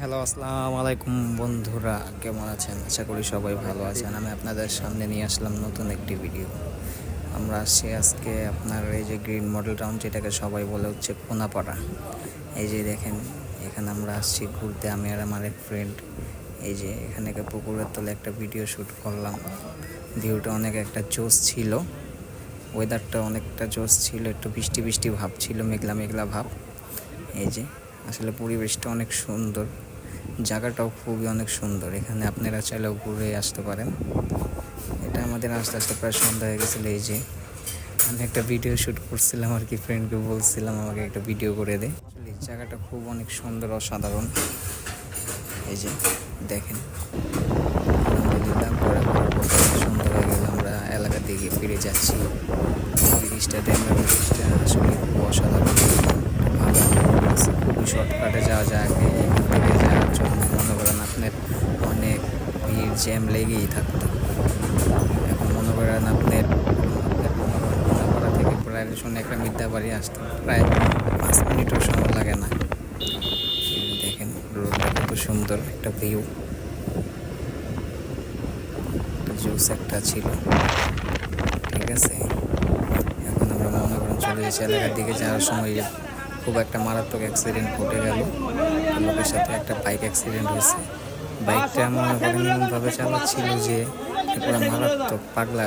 Hello, আসসালামু আলাইকুম বন্ধুরা, কেমন আছেন? আশা করি সবাই ভালো আছেন। আমি আপনাদের সামনে নিয়ে আসলাম নতুন একটি ভিডিও। আমরা আসছি আজকে আপনার এই যে গ্রিন মডেল টাউন, যেটাকে সবাই বলে হচ্ছে কোনাপাড়া। এই যে দেখেন, এখানে আমরা আসছি ঘুরতে। আমি আর আমার এক ফ্রেন্ড এই যে এখানে পুকুরের তলে একটা ভিডিও শ্যুট করলাম। ভিউটা অনেক একটা জোস ছিল। ওয়েদারটা অনেকটা জোস ছিল, একটু বৃষ্টি বৃষ্টি ভাব ছিল, মেঘলা মেঘলা ভাব। এই যে, আসলে পরিবেশটা অনেক সুন্দর, জায়গাটাও খুবই অনেক সুন্দর। এখানে আপনারা চাইলেও ঘুরে আসতে পারেন। এটা আমাদের আস্তে আস্তে প্রায় সন্ধ্যা হয়ে গেছিল, এই যে। আমি একটা ভিডিও শ্যুট করছিলাম আর কি ফ্রেন্ডকে বলছিলাম, আমাকে একটা ভিডিও করে দে। আসলে জায়গাটা খুব অনেক সুন্দর, অসাধারণ। এই যে, দেখেন আলহামদুলিল্লাহ পরে পরে কত সুন্দর হয়ে গেল আমরা এলাকা ফিরে যাচ্ছি। ব্রিজটা ড্যামের ব্রিজটা আসলে খুব অসাধারণ ভালো। খুবই শর্টকাটে যাওয়া যায় এখান যাওয়ার জন্য মনে করেন, আপনার অনেক ভিড়, জ্যাম লেগেই থাকতো। এখন মনে করেন আপনার কোনাপাড়া থেকে প্রায় শুনে একটা মিথ্যাবাড়ি আসতে, প্রায় পাঁচ মিনিটও সময় লাগে না। দেখেন, রোডটা কত সুন্দর, একটা ভিউ জুস একটা ছিল। ঠিক আছে এখন আমরা মনে করেন চলে যাচ্ছি এলাকার দিকে, যাওয়ার সময় খুব একটা মারাত্মক অ্যাক্সিডেন্ট ঘটে গেল। লোকের সাথে একটা বাইক অ্যাক্সিডেন্ট হয়েছে। বাইকটা মনে করেন এমনভাবে চালাচ্ছিল যে পুরো মারাত্মক পাগলা